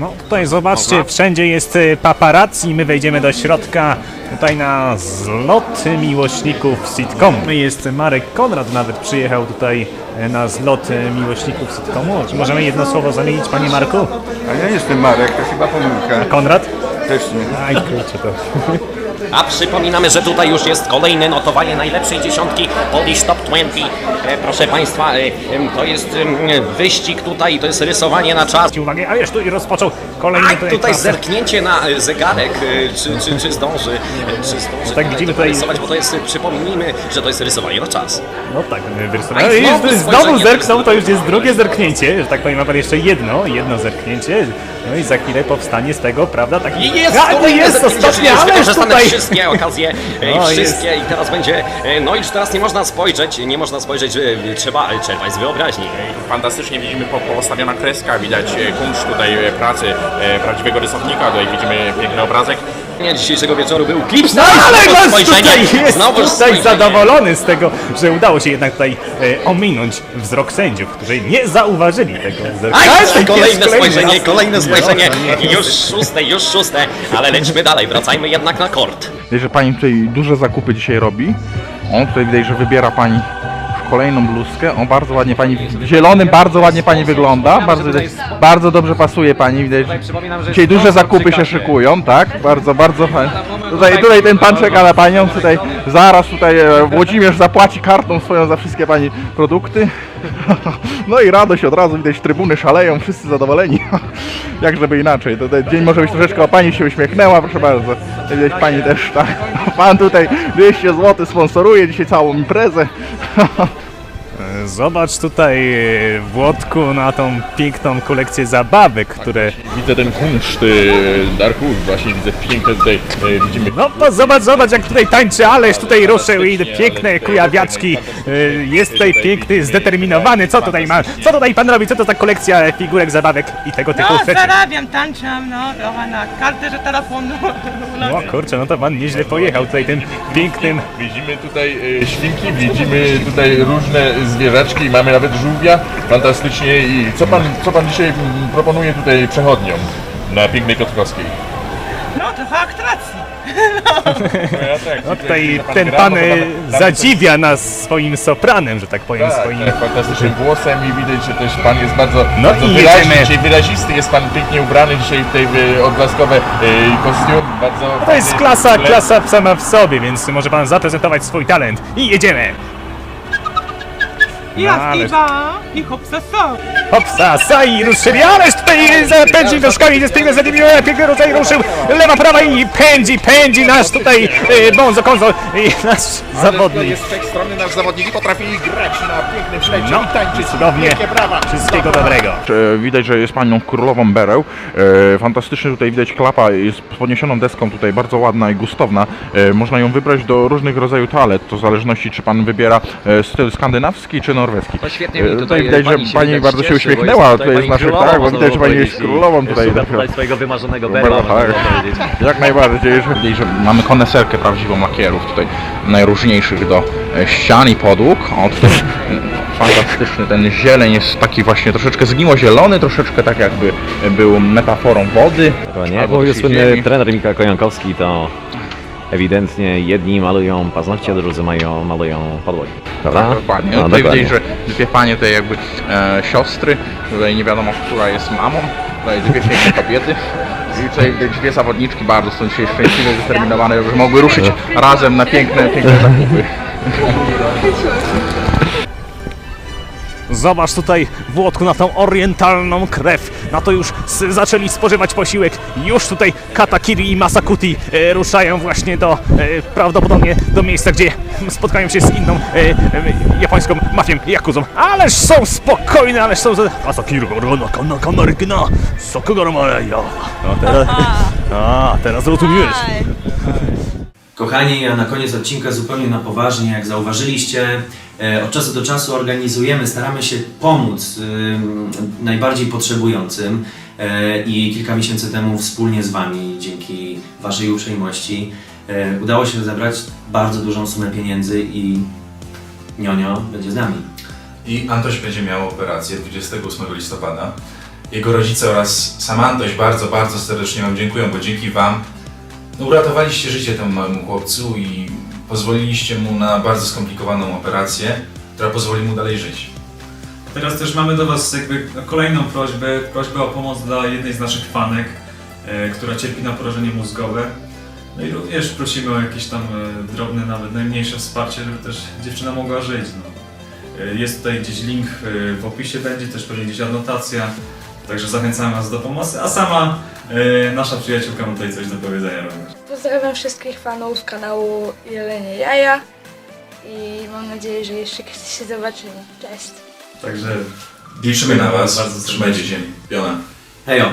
No tutaj zobaczcie, wszędzie jest y, paparazzi, my wejdziemy do środka, tutaj na zlot miłośników sitcomu. Jest Marek Konrad nawet przyjechał tutaj y, na zlot miłośników sitcomu. Czy możemy jedno słowo zamienić, panie Marku? A ja jestem Marek, to chyba pomyłka. Konrad? Też nie. Aj kurczę to. A przypominamy, że tutaj już jest kolejne notowanie najlepszej dziesiątki Polish Top 20. E, proszę Państwa, e, to jest wyścig tutaj, to jest rysowanie na czas. Uwagę, a już tu i rozpoczął kolejny A tutaj zerknięcie na e, zegarek, e, czy, czy, czy zdąży, czy zdąży tak widzimy tutaj- rysować, bo to jest, przypomnijmy, że to jest rysowanie na czas. No tak, i znowu Jest, znowu zerknął, to już jest drugie zerknięcie, że tak powiem, ma pan jeszcze jedno, jedno zerknięcie. No i za chwilę powstanie z tego, prawda, taki... Jest a, to jest ostatnie, ależ tutaj... wszystkie okazje, e, No, wszystkie i teraz będzie, e, no i już teraz nie można spojrzeć, nie można spojrzeć, e, trzeba czerpać z wyobraźni. Fantastycznie widzimy po, postawiona kreska, widać e, kunszt tutaj e, pracy e, prawdziwego rysownika, tutaj widzimy piękny obrazek. Dnia dzisiejszego wieczoru był klips, No ale was spojrzenie, tutaj jest tutaj spojrzenie. zadowolony z tego, że udało się jednak tutaj e, ominąć wzrok sędziów, którzy nie zauważyli tego. Aj, kolejne spojrzenie, kolejne spojrzenie, No, to nie już szóste, już szóste, ale lećmy dalej, wracajmy jednak na kort. Widać, że pani tutaj duże zakupy dzisiaj robi. O, tutaj widać, że wybiera pani kolejną bluzkę. O, bardzo ładnie pani, w zielonym bardzo ładnie pani wygląda. Bardzo, bardzo dobrze pasuje pani. Widać, dzisiaj duże zakupy się szykują, tak? Bardzo, bardzo fajnie. Tutaj, tutaj ten pan czeka na panią. Tutaj zaraz tutaj e, Włodzimierz zapłaci kartą swoją za wszystkie pani produkty. No i radość od razu, widać trybuny szaleją, wszyscy zadowoleni. Jak żeby inaczej. To ten dzień może być troszeczkę, o pani się uśmiechnęła, proszę bardzo. Widać pani też, tak. Pan tutaj 200 zł sponsoruje dzisiaj całą imprezę. Zobacz tutaj e, Włodku na tą piękną kolekcję zabawek, które... Widzę ten kunszt e, Darku, właśnie widzę piękne tutaj, e, widzimy No to zobacz, zobacz jak tutaj tańczy Ależ tutaj ruszył i piękne kujawiaczki. E, Jest tutaj piękny, zdeterminowany. Co tutaj ma? Co tutaj pan robi? Co to za kolekcja figurek, zabawek i tego typu No, rzeczy? zarabiam, tańczam, no, trochę na karterze telefonu. No kurczę, no to pan nieźle pojechał tutaj tym pięknym Widzimy tutaj e, świnki, widzimy tutaj różne zwierzaczki, mamy nawet żółwia, fantastycznie i co pan, co pan dzisiaj proponuje tutaj przechodniom na pięknej Kotkowskiej? No, trochę aktracji. No tutaj ten pan e, zadziwia nas swoim sopranem, że tak powiem, Tak, swoim... tak, fantastycznym głosem i widać, że też pan jest bardzo, No bardzo i wyraźny, jedziemy. dzisiaj wyrazisty, jest pan pięknie ubrany dzisiaj w tej e, odblaskowe e, kostium, bardzo To jest fajny klasa, klasa sama w sobie, więc może pan zaprezentować swój talent. I jedziemy! I No, ale- i hopsa so. Hopsa, saj, ruszyli, ależ tutaj zapędzi nóżkami, jest piękny zadymił, piękny rodzaj ruszył, lewa, prawa i pędzi, pędzi nasz tutaj e, Bonzo Konzo i nasz zawodnik. Jest z tej strony nasz zawodnik i potrafi grać na pięknym flecie No, i tańczyć. cudownie. Wielkie brawa. Wszystkiego dobrego. E, Widać, że jest panią królową bereł. E, Fantastycznie tutaj widać klapa jest z podniesioną deską tutaj, bardzo ładna i gustowna. E, Można ją wybrać do różnych rodzajów toalet, to w zależności czy pan wybiera e, styl skandynawski czy norweski. No świetnie E, mi tutaj widać, pani że się pani widać bardzo się cieszy, bo jest uśmiechnęła, tutaj tutaj jest pani królowa, tak, bo widać, że pani jest powiedzieć, królową tutaj. Szuka tutaj swojego wymarzonego Berła, berła, można tak. powiedzieć. Jak najbardziej, że, widać, że mamy koneserkę prawdziwą lakierów tutaj, najróżniejszych do e, ścian i podłóg. O, tutaj e, fantastyczny ten zieleń jest taki właśnie troszeczkę zgniło-zielony, troszeczkę tak jakby był metaforą wody. To nie, albo mówił też słynny ziemi. trener Mika Kojankowski, to ewidentnie jedni malują paznokcie, drudzy mają, malują podłogi. Prawda? Tak, dokładnie. No, tutaj dokładnie. widać, że dwie panie tutaj jakby e, siostry, tutaj nie wiadomo, która jest mamą, tutaj dwie piękne kobiety. I tutaj widać dwie zawodniczki bardzo są dzisiaj szczęśliwe, zdeterminowane, że mogły ruszyć razem na piękne, piękne zakupy. Zobacz tutaj Włodku na tą orientalną krew. Na to już zaczęli spożywać posiłek. Już tutaj Katakiri i Masakuti e, ruszają właśnie do e, prawdopodobnie do miejsca, gdzie spotkają się z inną e, e, japońską mafią Jakuzą. Ależ są spokojne, ależ są... Masakiri no kana. No teraz... A, teraz rozumiesz. Kochani, a na koniec odcinka zupełnie na poważnie, jak zauważyliście, od czasu do czasu organizujemy, staramy się pomóc ym, najbardziej potrzebującym e, i kilka miesięcy temu wspólnie z Wami, dzięki Waszej uprzejmości, e, udało się zebrać bardzo dużą sumę pieniędzy i Nionio będzie z nami. I Antoś będzie miał operację 28 listopada. jego rodzice oraz sam Antoś bardzo, bardzo serdecznie Wam dziękują, bo dzięki Wam uratowaliście życie temu małemu chłopcu i pozwoliliście mu na bardzo skomplikowaną operację, która pozwoli mu dalej żyć. Teraz też mamy do Was jakby kolejną prośbę, prośbę o pomoc dla jednej z naszych fanek, e, która cierpi na porażenie mózgowe. No i również prosimy o jakieś tam e, drobne, nawet najmniejsze wsparcie, żeby też dziewczyna mogła żyć. No. E, jest tutaj gdzieś link e, w opisie, będzie też pewnie gdzieś anotacja, także zachęcamy Was do pomocy, a sama e, nasza przyjaciółka ma tutaj coś do powiedzenia również. Pozdrawiam wszystkich fanów kanału Jelenie Jaja i mam nadzieję, że jeszcze kiedyś się zobaczymy. Cześć! Także Liczymy na Was, bardzo serdecznie. trzymajcie się, piona. Hejo!